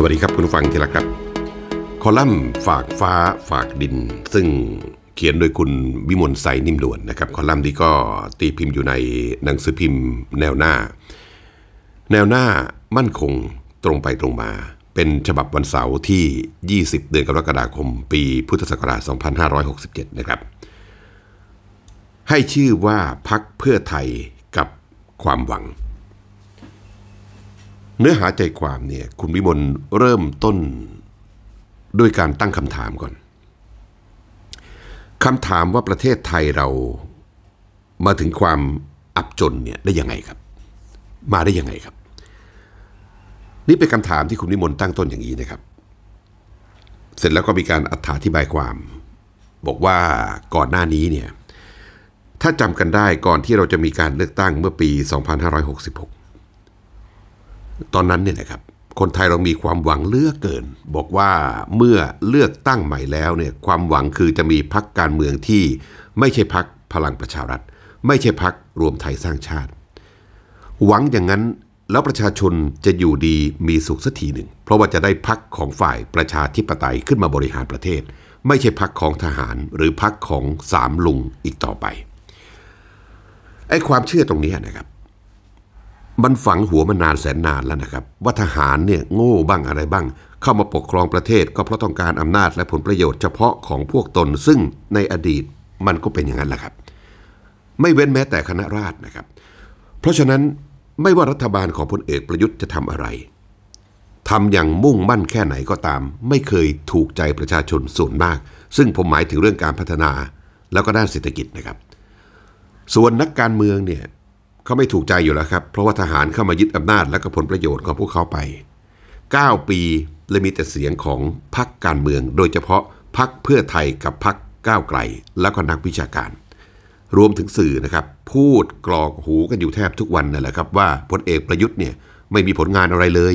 สวัสดีครับคุณฟังที่รักครับ คอลัมน์ฝากฟ้าฝากดิน ซึ่งเขียนโดยคุณวิมลใสนิ่มด่วนนะครับ คอลัมน์นี้ก็ตีพิมพ์อยู่ในหนังสือพิมพ์ แนวหน้า แนวหน้ามั่นคงตรงไปตรงมา เป็นฉบับวันเสาร์ที่ 20 เดือนกรกฎาคม ปีพุทธศักราช 2567 นะครับ ให้ชื่อว่าพักเพื่อไทยกับความหวัง เนื้อหาใจความเนี่ยคุณวิมลเริ่มต้นด้วยการตั้งคำถามก่อนคำถามว่าประเทศไทยเรามาถึงความอับจนเนี่ยได้ยังไงครับ มาได้ยังไงครับ นี่เป็นคำถามที่คุณวิมลตั้งต้นอย่างนี้นะครับ เสร็จแล้วก็มีการอธิบายความ บอกว่าก่อนหน้านี้เนี่ยถ้าจำกันได้ก่อนที่เราจะมีการเลือกตั้งเมื่อปี 2566 ตอนนั้นเนี่ยนะครับคนไทยเรามีความหวังเลือกเกิน บอกว่าเมื่อเลือกตั้งใหม่แล้วเนี่ยความหวังคือจะมีพักการเมืองที่ไม่ใช่พักพลังประชารัฐ ไม่ใช่พักรวมไทยสร้างชาติ หวังอย่างนั้นแล้วประชาชนจะอยู่ดีมีสุขสักทีหนึ่ง เพราะว่าจะได้พักของฝ่ายประชาธิปไตยขึ้นมาบริหารประเทศ ไม่ใช่พักของทหารหรือพักของสามลุงอีกต่อไปไอ้ความเชื่อตรงนี้นะครับ มันฝังหัวมานานแสนนานแล้วนะครับ ว่าทหารเนี่ยโง่บ้างอะไรบ้าง เข้ามาปกครองประเทศก็เพราะต้องการอำนาจและผลประโยชน์เฉพาะของพวกตน ซึ่งในอดีตมันก็เป็นอย่างนั้นแหละครับ ไม่เว้นแม้แต่คณะราษฎรนะครับ เพราะฉะนั้นไม่ว่ารัฐบาลของพลเอกประยุทธ์จะทำอะไรทำอย่างมุ่งมั่นแค่ไหนก็ตาม ไม่เคยถูกใจประชาชนส่วนมาก ซึ่งผมหมายถึงเรื่องการพัฒนาแล้วก็ด้านเศรษฐกิจนะครับ ส่วนนักการเมืองเนี่ย เขาไม่ถูกใจอยู่แล้วครับ เพราะว่าทหารเข้ามายึดอำนาจและก็ผลประโยชน์ของพวกเขาไป 9 ปีเลยมีแต่เสียงของพรรคการเมือง โดยเฉพาะพรรคเพื่อไทยกับพรรคก้าวไกล แล้วก็นักวิชาการ รวมถึงสื่อนะครับ พูดกรอกหูกันอยู่แทบทุกวันนั่นแหละครับว่าพลเอกประยุทธ์เนี่ยไม่มีผลงานอะไรเลย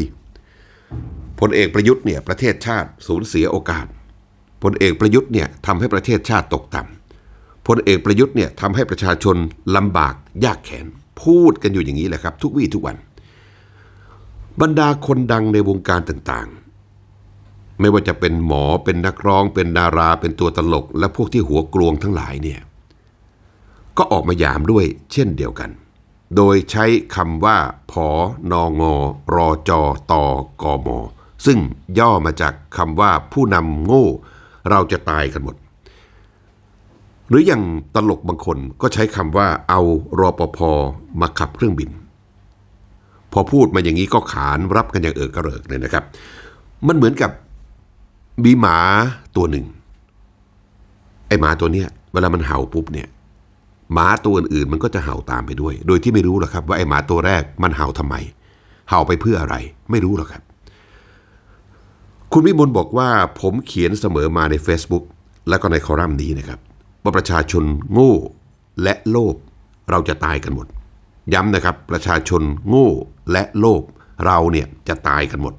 พลเอกประยุทธ์เนี่ยประเทศชาติสูญเสียโอกาสพลเอกประยุทธ์เนี่ยทำให้ประเทศชาติตกต่ำพลเอกประยุทธ์เนี่ยทำให้ประชาชนลำบากยากแค้น พูดกันอยู่อย่างนี้แหละครับ ทุกวี่ทุกวัน บรรดาคนดังในวงการต่างๆ ไม่ว่าจะเป็นหมอเป็นนักร้อง เป็นดาราเป็นตัวตลก และพวกที่หัวกลวงทั้งหลายเนี่ยก็ออกมาหยามด้วยเช่นเดียวกัน โดยใช้คำว่าผอนองอรอจอตอกอมอซึ่งย่อมาจากคำว่าผู้นำโง่ เราจะตายกันหมด รืออย่างตลกบางคนก็ใช้คำว่าเอารอปภมาขับเครื่องบิน พอพูดมาอย่างนี้ก็ขานรับกันอย่างเอิกกระเริกเลยนะครับ มันเหมือนกับมีหมาตัวหนึ่ง ไอหมาตัวเนี้ยเวลามันเห่าปุ๊บเนี่ยหมาตัวอื่นๆมันก็จะเห่าตามไปด้วย โดยที่ไม่รู้หรอกครับ ว่าไอหมาตัวแรกมันเห่าทำไม เห่าไปเพื่ออะไร ไม่รู้หรอกครับ คุณวิมลบอกว่าผมเขียนเสมอมาใน Facebook และก็ในคอลัมน์นี้นะครับ ว่าประชาชนโง่และโลภเราจะตายกันหมด ย้ำนะครับประชาชนโง่และโลภเราเนี่ยจะตายกันหมด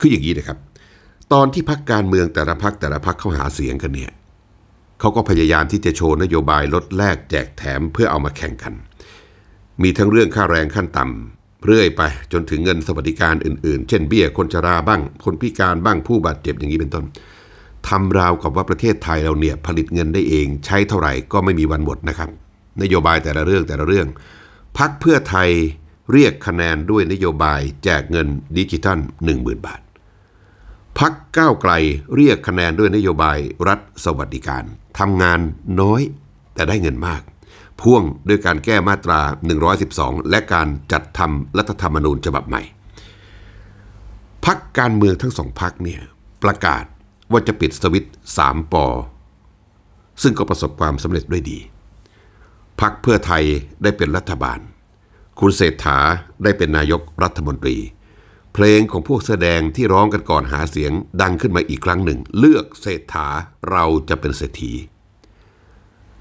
คืออย่างนี้นะครับ ตอนที่พักการเมืองแต่ละพักแต่ละพักเขาหาเสียงกันเนี่ยเขาก็พยายามที่จะโชว์นโยบายลดแลกแจกแถมเพื่อเอามาแข่งกัน มีทั้งเรื่องค่าแรงขั้นต่ำเรื่อยไปจนถึงเงินสวัสดิการอื่นๆ เช่นเบี้ยคนชราบ้าง คนพิการบ้างผู้บาดเจ็บอย่างนี้เป็นต้น ทำราวกับว่าประเทศไทยเราเนี่ยผลิตเงินได้เองใช้เท่าไหร่ก็ไม่มีวันหมดนะครับ นโยบายแต่ละเรื่องแต่ละเรื่อง พักเพื่อไทยเรียกคะแนนด้วยนโยบายแจกเงินดิจิทัล 10,000 บาท พักก้าวไกลเรียกคะแนนด้วยนโยบายรัฐสวัสดิการทำงานน้อยแต่ได้เงินมาก พ่วงด้วยการแก้มาตรา 112 และการจัดทำรัฐธรรมนูญฉบับใหม่พักการเมืองทั้งสองพักเนี่ยประกาศ ว่าจะปิดสวิตสามปอ ซึ่งก็ประสบความสำเร็จด้วยดี พักเพื่อไทยได้เป็นรัฐบาล คุณเศรษฐาได้เป็นนายกรัฐมนตรี เพลงของพวกแสดงที่ร้องกันก่อนหาเสียงดังขึ้นมาอีกครั้งหนึ่ง เลือกเศรษฐาเราจะเป็นเศรษฐี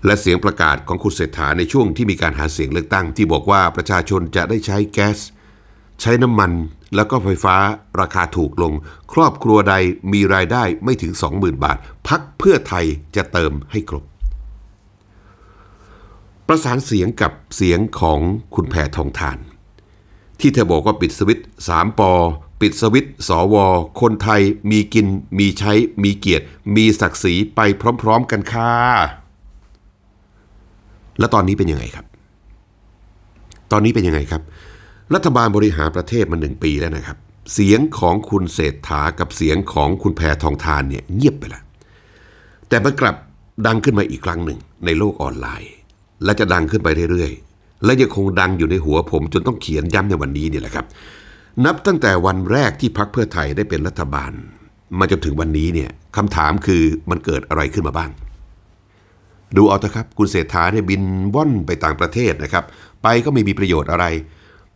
และเสียงประกาศของคุณเศรษฐาในช่วงที่มีการหาเสียงเลือกตั้งที่บอกว่าประชาชนจะได้ใช้แก๊ส ใช้น้ำมัน แล้วก็ไฟฟ้าราคาถูกลง ครอบครัวใดมีรายได้ไม่ถึง 20,000 บาท พักเพื่อไทยจะเติมให้ครบ ประสานเสียงกับเสียงของคุณแพทองทาน ที่เธอบอกว่าปิดสวิตสามปอ ปิดสวิตช์สวคนไทยมีกิน มีใช้ มีเกียรติ มีศักดิ์ศรีไปพร้อม ๆ กันค่ะแล้วตอนนี้เป็นยังไงครับ ตอนนี้เป็นยังไงครับ รัฐบาลบริหารประเทศมาหนึ่งปีแล้วนะครับ เสียงของคุณเศรษฐากับเสียงของคุณแพทองทานเนี่ยเงียบไปแล้วแต่มันกลับดังขึ้นมาอีกครั้งหนึ่งในโลกออนไลน์ และจะดังขึ้นไปเรื่อยๆ และยังคงดังอยู่ในหัวผมจนต้องเขียนย้ำในวันนี้นี่แหละครับ นับตั้งแต่วันแรกที่พักเพื่อไทยได้เป็นรัฐบาล มาจนถึงวันนี้เนี่ยคำถามคือมันเกิดอะไรขึ้นมาบ้าง ดูเอาเถอะครับ คุณเศรษฐาเนี่ยบินว่อนไปต่างประเทศนะครับ ไปก็ไม่มีประโยชน์อะไร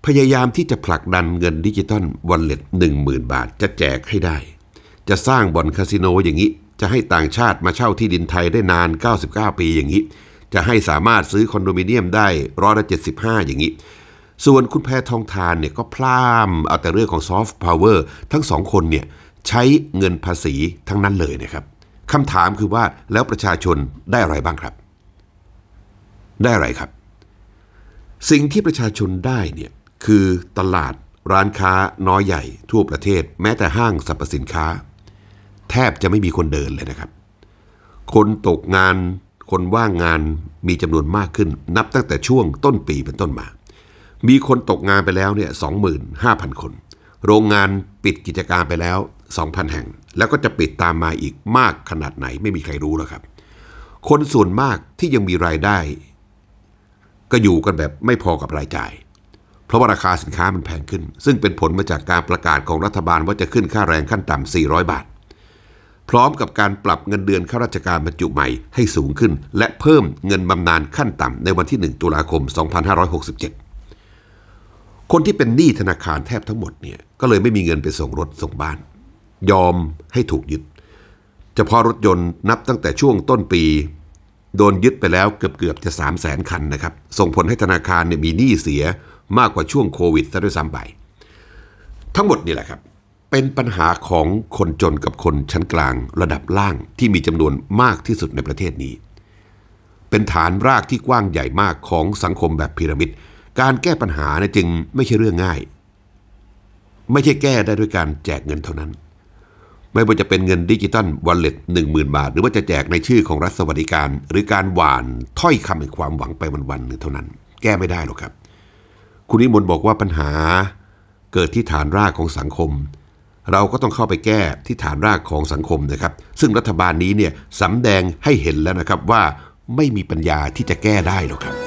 พยายามที่จะผลักดันเงินดิจิตอลวอลเล็ตหนึ่งหมื่นบาทจะแจกให้ได้ จะสร้างบ่อนคาสิโนอย่างนี้ จะให้ต่างชาติมาเช่าที่ดินไทยได้นาน 99 ปีอย่างนี้ จะให้สามารถซื้อคอนโดมิเนียมได้ร้อยละ75 อย่างนี้ ส่วนคุณแพทองทานเนี่ยก็พล่ามเอาแต่เรื่องของซอฟต์พาวเวอร์ทั้งสองคนเนี่ยใช้เงินภาษีทั้งนั้นเลยนะครับคำถามคือว่าแล้วประชาชนได้อะไรบ้างครับ ได้อะไรครับ สิ่งที่ประชาชนได้เนี่ย คือตลาดร้านค้าน้อยใหญ่ทั่วประเทศ แม้แต่ห้างสรรพสินค้า แทบจะไม่มีคนเดินเลยนะครับ คนตกงานคนว่างงานมีจำนวนมากขึ้น นับตั้งแต่ช่วงต้นปีเป็นต้นมา มีคนตกงานไปแล้วเนี่ย25,000 คน โรงงานปิดกิจการไปแล้ว 2,000 แห่ง แล้วก็จะปิดตามมาอีกมากขนาดไหนไม่มีใครรู้หรอกครับ คนส่วนมากที่ยังมีรายได้ ก็อยู่กันแบบไม่พอกับรายจ่าย เพราะว่าราคาสินค้ามันแพงขึ้น ซึ่งเป็นผลมาจากการประกาศของรัฐบาลว่าจะขึ้นค่าแรงขั้นต่ำ 400 บาท พร้อมกับการปรับเงินเดือนข้าราชการบรรจุใหม่ให้สูงขึ้น และเพิ่มเงินบำนาญขั้นต่ำในวันที่ 1 ตุลาคม 2567 คนที่เป็นหนี้ธนาคารแทบทั้งหมดเนี่ยก็เลยไม่มีเงินไปส่งรถส่งบ้าน ยอมให้ถูกยึดเฉพาะรถยนต์นับตั้งแต่ช่วงต้นปีโดนยึดไปแล้วเกือบเกือบจะ 3 0 0แสนคันนะครับ ส่งผลให้ธนาคารเนี่ยมีหนี้เสีย มากกว่าช่วงโควิดซะด้วยซ้ำไป ทั้งหมดนี่แหละครับ เป็นปัญหาของคนจนกับคนชั้นกลางระดับล่างที่มีจำนวนมากที่สุดในประเทศนี้ เป็นฐานรากที่กว้างใหญ่มากของสังคมแบบพีระมิด การแก้ปัญหาเนี่ยจึงไม่ใช่เรื่องง่าย ไม่ใช่แก้ได้ด้วยการแจกเงินเท่านั้นไม่ว่าจะเป็นเงินดิจิตอลวอลเล็ตหนึ่งหมื่นบาท หรือว่าจะแจกในชื่อของรัฐสวัสดิการ หรือการหวานถ้อยคำแห่งความหวังไปวันๆหนึ่งเท่านั้น แก้ไม่ได้หรอกครับ คุณนิมนต์บอกว่าปัญหาเกิดที่ฐานรากของสังคม เราก็ต้องเข้าไปแก้ที่ฐานรากของสังคมนะครับ ซึ่งรัฐบาลนี้เนี่ยสำแดงให้เห็นแล้วนะครับว่าไม่มีปัญญาที่จะแก้ได้หรอกครับ